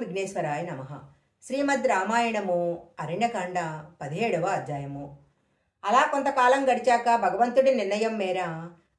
విఘ్నేశ్వరాయ నమ. శ్రీమద్ రామాయణము అరణ్యకాండ పదిహేడవ అధ్యాయము. అలా కొంతకాలం గడిచాక భగవంతుడి నిర్ణయం మేర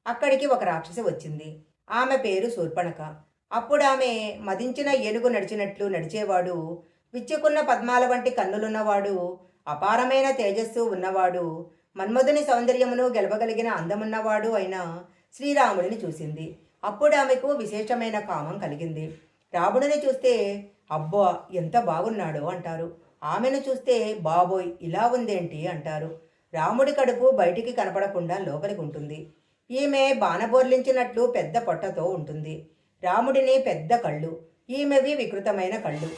అక్కడికి ఒక రాక్షసి వచ్చింది. ఆమె పేరు శూర్పణక అప్పుడు ఆమె మదించిన ఏనుగు నడిచినట్లు నడిచేవాడు విచ్చుకున్న పద్మాల వంటి కన్నులున్నవాడు అపారమైన తేజస్సు ఉన్నవాడు మన్మధుని సౌందర్యమును గెలవగలిగిన అందమున్నవాడు అయిన శ్రీరాముడిని చూసింది. అప్పుడు ఆమెకు విశేషమైన కామం కలిగింది. రాముడిని చూస్తే అబ్బో ఎంత బాగున్నాడో అంటారు. ఆమెను చూస్తే బాబోయ్ ఇలా ఉందేంటి? అంటారు. రాముడి కడుపు బయటికి కనపడకుండా లోపలికి ఉంటుంది. ఈమె బాణబోర్లించినట్లు పెద్ద పొట్టతో ఉంటుంది. రాముడిని పెద్ద కళ్ళు ఈమెవి వికృతమైన కళ్ళు.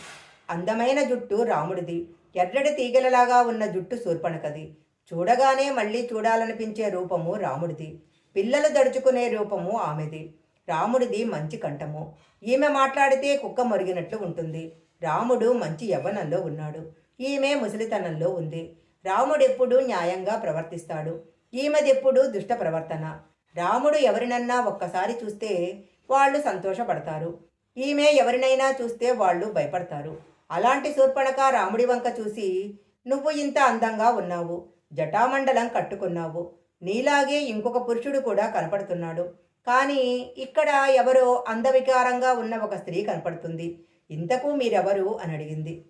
అందమైన జుట్టు రాముడిది. ఎర్రటి తీగలలాగా ఉన్న జుట్టు శూర్పణకది. చూడగానే మళ్ళీ చూడాలనిపించే రూపము రాముడిది. పిల్లలు దడుచుకునే రూపము ఆమెది. రాముడిది మంచి కంఠము. ఈమె మాట్లాడితే కుక్క మరిగినట్లు ఉంటుంది. రాముడు మంచి యవ్వనంలో ఉన్నాడు. ఈమె ముసలితనంలో ఉంది. రాముడెప్పుడు న్యాయంగా ప్రవర్తిస్తాడు. ఈమెదెప్పుడు దుష్ట ప్రవర్తన రాముడు ఎవరినన్నా ఒక్కసారి చూస్తే వాళ్ళు సంతోషపడతారు. ఈమె ఎవరినైనా చూస్తే వాళ్ళు భయపడతారు. అలాంటి శూర్పణక రాముడి వంక చూసి నువ్వు ఇంత అందంగా ఉన్నావు. జటామండలం కట్టుకున్నావు. నీలాగే ఇంకొక పురుషుడు కూడా కనపడుతున్నాడు. కానీ ఇక్కడ ఎవరో అందవికారంగా ఉన్న ఒక స్త్రీ కనపడుతుంది. ఇంతకు మీరెవరు? అని అడిగింది.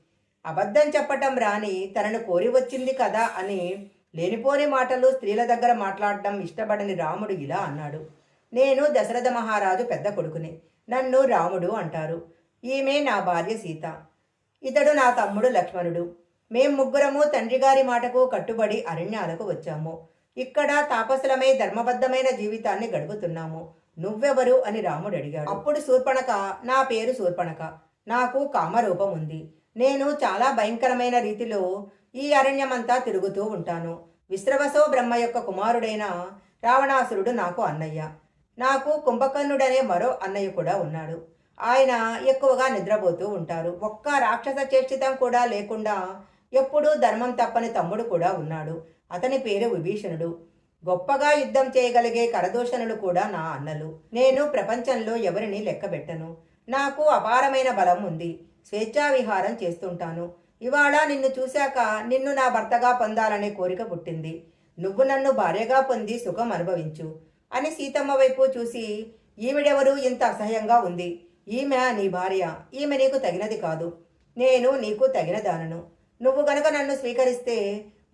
అబద్ధం చెప్పటం రాని తనను కోరి వచ్చింది కదా అని లేనిపోని మాటలు స్త్రీల దగ్గర మాట్లాడడం ఇష్టపడని రాముడు ఇలా అన్నాడు. నేను దశరథ మహారాజు పెద్ద కొడుకుని. నన్ను రాముడు అంటారు. ఈమె నా భార్య సీత. ఇతడు నా తమ్ముడు లక్ష్మణుడు. మేం ముగ్గురము తండ్రి గారి మాటకు కట్టుబడి అరణ్యాలకు వచ్చాము. ఇక్కడ తాపసులమై ధర్మబద్ధమైన జీవితాన్ని గడుపుతున్నాము. నువ్వెవరు అని రాముడు అడిగాడు. అప్పుడు శూర్పణక నా పేరు శూర్పణక నాకు కామరూపం ఉంది. నేను చాలా భయంకరమైన రీతిలో ఈ అరణ్యమంతా తిరుగుతూ ఉంటాను. విశ్రవసో బ్రహ్మ యొక్క కుమారుడైన రావణాసురుడు నాకు అన్నయ్య. నాకు కుంభకర్ణుడనే మరో అన్నయ్య కూడా ఉన్నాడు. ఆయన ఎక్కువగా నిద్రపోతూ ఉంటారు. ఒక్క రాక్షస చేష్టితం కూడా లేకుండా ఎప్పుడూ ధర్మం తప్పని తమ్ముడు కూడా ఉన్నాడు. అతని పేరు విభీషణుడు. గొప్పగా యుద్ధం చేయగలిగే కరదూషణులు కూడా నా అన్నలు. నేను ప్రపంచంలో ఎవరిని లెక్కబెట్టను? నాకు అపారమైన బలం ఉంది. స్వేచ్ఛా విహారం చేస్తుంటాను. ఇవాళ నిన్ను చూశాక నిన్ను నా భర్తగా పొందాలనే కోరిక పుట్టింది. నువ్వు నన్ను భార్యగా పొంది సుఖం అనుభవించు. అని సీతమ్మ వైపు చూసి ఈవిడెవరు ఇంత అసహ్యంగా ఉంది? ఈమె నీ భార్య. ఈమె నీకు తగినది కాదు. నేను నీకు తగినదానను నువ్వు గనక నన్ను స్వీకరిస్తే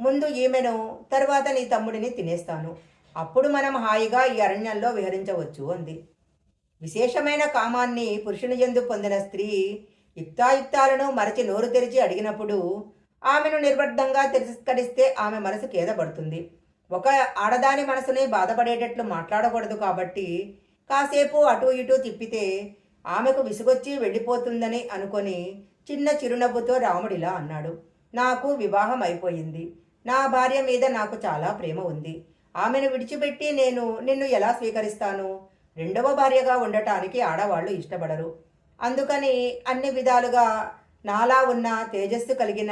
ముందు ఈమెను తర్వాత నీ తమ్ముడిని తినేస్తాను. అప్పుడు మనం హాయిగా ఈ అరణ్యంలో విహరించవచ్చు అంది. విశేషమైన కామాన్ని పురుషుని ఎందు పొందిన స్త్రీ యుక్తాయుక్తాలను మరచి నోరు తెరిచి అడిగినప్పుడు ఆమెను నిర్బద్ధంగా తిరస్కరిస్తే ఆమె మనసు కేదపడుతుంది ఒక ఆడదాని మనసుని బాధపడేటట్లు మాట్లాడకూడదు కాబట్టి కాసేపు అటు ఇటు తిప్పితే ఆమెకు విసుగొచ్చి వెళ్ళిపోతుందని అనుకొని చిన్న చిరునవ్వుతో రాముడిలా అన్నాడు. నాకు వివాహం అయిపోయింది. నా భార్య మీద నాకు చాలా ప్రేమ ఉంది. ఆమెను విడిచిపెట్టి నేను నిన్ను ఎలా స్వీకరిస్తాను? రెండవ భార్యగా ఉండటానికి ఆడవాళ్ళు ఇష్టపడరు. అందుకని అన్ని విధాలుగా నాలా ఉన్న తేజస్సు కలిగిన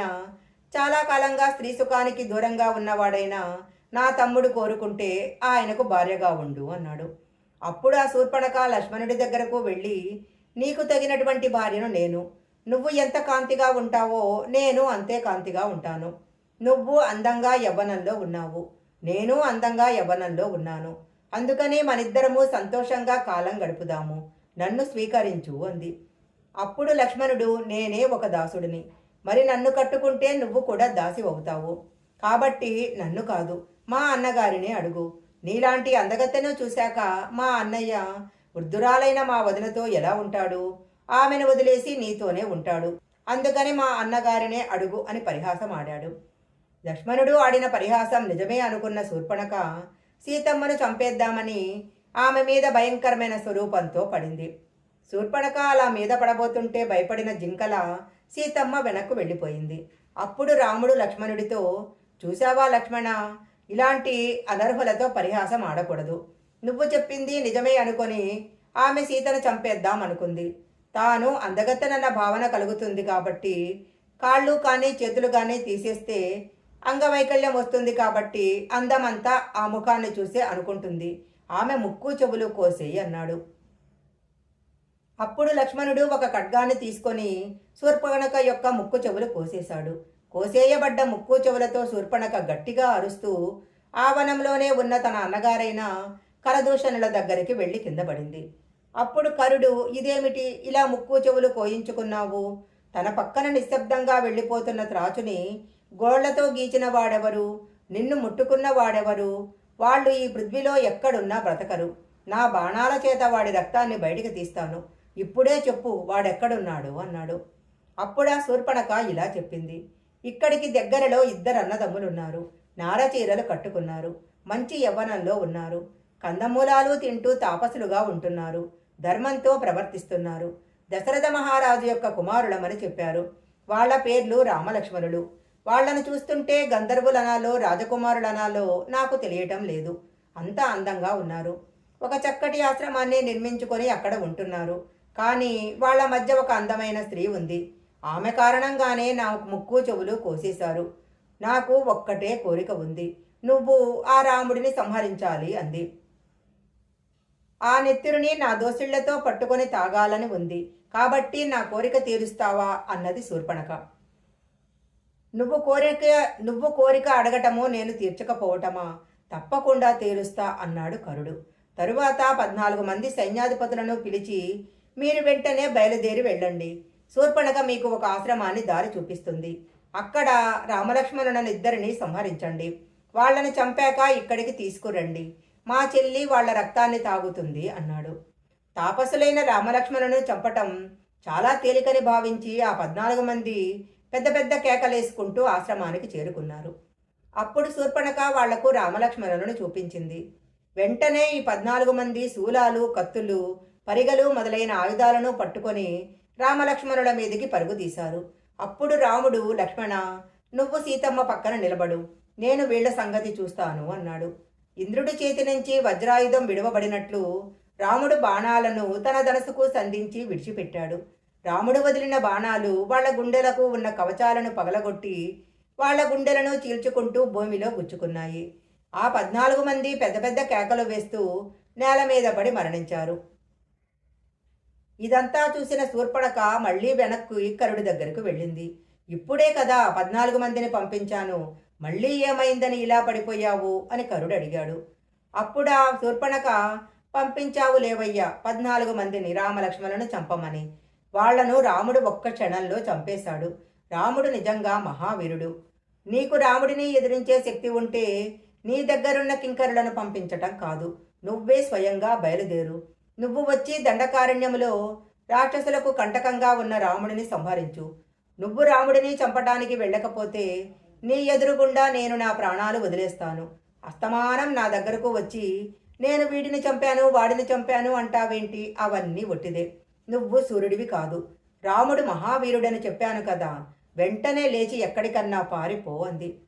చాలా కాలంగా స్త్రీ సుఖానికి దూరంగా ఉన్నవాడైన నా తమ్ముడు కోరుకుంటే ఆయనకు భార్యగా ఉండు అన్నాడు. అప్పుడు ఆ శూర్పణక లక్ష్మణుడి దగ్గరకు వెళ్ళి నీకు తగినటువంటి భార్యను నేను నువ్వు ఎంత కాంతిగా ఉంటావో నేను అంతే కాంతిగా ఉంటాను. నువ్వు అందంగా యవ్వనంలో ఉన్నావు. నేను అందంగా యవ్వనంలో ఉన్నాను. అందుకని మనిద్దరము సంతోషంగా కాలం గడుపుదాము. నన్ను స్వీకరించు అంది. అప్పుడు లక్ష్మణుడు నేనే ఒక దాసుడిని. మరి నన్ను కట్టుకుంటే నువ్వు కూడా దాసి అవుతావు. కాబట్టి నన్ను కాదు మా అన్నగారిని అడుగు. నీలాంటి అందగత్తెను చూశాక మా అన్నయ్య వృద్ధురాలైన మా వదినతో ఎలా ఉంటాడు? ఆమెను వదిలేసి నీతోనే ఉంటాడు. అందుకని మా అన్నగారినే అడుగు అని పరిహాసం ఆడాడు లక్ష్మణుడు ఆడిన పరిహాసం నిజమే అనుకున్న శూర్పణక సీతమ్మను చంపేద్దామని ఆమె మీద భయంకరమైన స్వరూపంతో పడింది. శూర్పణక అలా మీద పడబోతుంటే భయపడిన జింకల సీతమ్మ వెనక్కు వెళ్ళిపోయింది. అప్పుడు రాముడు లక్ష్మణుడితో చూశావా లక్ష్మణ ఇలాంటి అనర్హులతో పరిహాసం ఆడకూడదు. నువ్వు చెప్పింది నిజమే అనుకొని ఆమె సీతను చంపేద్దాం అనుకుంది తాను అందగత్తనన్న భావన కలుగుతుంది కాబట్టి కాళ్ళు కానీ చేతులు కానీ తీసేస్తే అంగవైకల్యం వస్తుంది కాబట్టి అందమంతా ఆ ముఖాన్ని చూసే అనుకుంటుంది. ఆమె ముక్కు చెవులు కోసేయి అన్నాడు. అప్పుడు లక్ష్మణుడు ఒక ఖడ్గాన్ని తీసుకొని శూర్పణక యొక్క ముక్కు చెవులు కోసేశాడు. కోసేయబడ్డ ముక్కు చెవులతో శూర్పణక గట్టిగా అరుస్తూ ఆ వనంలోనే ఉన్న తన అన్నగారైన కరదూషణుల దగ్గరికి వెళ్ళి కింద పడింది. అప్పుడు కరుడు ఇదేమిటి? ఇలా ముక్కు చెవులు కోయించుకున్నావు? తన పక్కన నిశ్శబ్దంగా వెళ్ళిపోతున్న త్రాచుని గోళ్ళతో గీచిన వాడెవరు? నిన్ను ముట్టుకున్న వాడెవరు? వాళ్ళు ఈ పృథ్వీలో ఎక్కడున్నా బ్రతకరు. నా బాణాల చేత వాడి రక్తాన్ని బయటికి తీస్తాను. ఇప్పుడే చెప్పు వాడెక్కడున్నాడు అన్నాడు. అప్పుడా శూర్పణక ఇలా చెప్పింది. ఇక్కడికి దగ్గరలో ఇద్దరు అన్నదమ్ములున్నారు నారచీరలు కట్టుకున్నారు. మంచి యవ్వనంలో ఉన్నారు. కందమూలాలు తింటూ తాపసులుగా ఉంటున్నారు. ధర్మంతో ప్రవర్తిస్తున్నారు. దశరథ మహారాజు యొక్క కుమారులమని చెప్పారు. వాళ్ళ పేర్లు రామలక్ష్మణులు. వాళ్ళను చూస్తుంటే గంధర్వులనాలో రాజకుమారులనాలో నాకు తెలియటం లేదు. అంతా అందంగా ఉన్నారు. ఒక చక్కటి ఆశ్రమాన్ని నిర్మించుకొని అక్కడ ఉంటున్నారు. కానీ వాళ్ళ మధ్య ఒక అందమైన స్త్రీ ఉంది. ఆమె కారణంగానే నా ముక్కు చెవులు కోసేశారు. నాకు ఒక్కటే కోరిక ఉంది. నువ్వు ఆ రాముడిని సంహరించాలి అంది. ఆ నెత్తురుని నా దోసిళ్ళతో పట్టుకొని తాగాలని ఉంది. కాబట్టి నా కోరిక తీరుస్తావా? అన్నది శూర్పణక నువ్వు కోరిక నువ్వు కోరిక అడగటమో నేను తీర్చకపోవటమా? తప్పకుండా తీరుస్తా అన్నాడు కరుడు. తరువాత పద్నాలుగు మంది సైన్యాధిపతులను పిలిచి మీరు వెంటనే బయలుదేరి వెళ్ళండి. శూర్పణక మీకు ఒక ఆశ్రమాన్ని దారి చూపిస్తుంది. అక్కడ రామలక్ష్మణులను ఇద్దరిని సంహరించండి. వాళ్ళని చంపాక ఇక్కడికి తీసుకురండి. మా చెల్లి వాళ్ళ రక్తాన్ని తాగుతుంది అన్నాడు. తాపసులైన రామలక్ష్మణులను చంపటం చాలా తేలికని భావించి ఆ పద్నాలుగు మంది పెద్ద పెద్ద కేకలేసుకుంటూ ఆశ్రమానికి చేరుకున్నారు. అప్పుడు శూర్పణక వాళ్ళకు రామలక్ష్మణులను చూపించింది. వెంటనే ఈ పద్నాలుగు మంది శూలాలు కత్తులు పరిగలు మొదలైన ఆయుధాలను పట్టుకొని రామలక్ష్మణుల మీదికి పరుగుదీశారు అప్పుడు రాముడు లక్ష్మణ నువ్వు సీతమ్మ పక్కన నిలబడు. నేను వీళ్ళ సంగతి చూస్తాను అన్నాడు. ఇంద్రుడి చేతి నుంచి వజ్రాయుధం విడవబడినట్లు రాముడు బాణాలను తన ధనసుకు సంధించి విడిచిపెట్టాడు. రాముడు వదిలిన బాణాలు వాళ్ళ గుండెలకు ఉన్న కవచాలను పగలగొట్టి వాళ్ళ గుండెలను చీల్చుకుంటూ భూమిలో గుచ్చుకున్నాయి. ఆ పద్నాలుగు మంది పెద్ద పెద్ద కేకలు వేస్తూ నేల మీద పడి మరణించారు. ఇదంతా చూసిన శూర్పణక మళ్ళీ వెనక్కు ఇక్కరుడి దగ్గరకు వెళ్ళింది. ఇప్పుడే కదా పద్నాలుగు మందిని పంపించాను. మళ్ళీ ఏమైందని ఇలా పడిపోయావు అని కరుడు అడిగాడు. అప్పుడా శూర్పణక పంపించావు లేవయ్యా పద్నాలుగు మందిని రామలక్ష్మణులను చంపమని. వాళ్ళను రాముడు ఒక్క క్షణంలో చంపేశాడు. రాముడు నిజంగా మహావీరుడు. నీకు రాముడిని ఎదిరించే శక్తి ఉంటే నీ దగ్గరున్న కింకరులను పంపించటం కాదు. నువ్వే స్వయంగా బయలుదేరు. నువ్వు వచ్చి దండకారణ్యములో రాక్షసులకు కంటకంగా ఉన్న రాముడిని సంహరించు. నువ్వు రాముడిని చంపటానికి వెళ్ళకపోతే నీ ఎదురుగుండా నేను నా ప్రాణాలు వదిలేస్తాను. అస్తమానం నా దగ్గరకు వచ్చి నేను వీడిని చంపాను వాడిని చంపాను అంటావేంటి? అవన్నీ ఒట్టిదే. నువ్వు సూర్యుడివి కాదు. రాముడు మహావీరుడని చెప్పాను కదా. వెంటనే లేచి ఎక్కడికన్నా పారిపో అంది.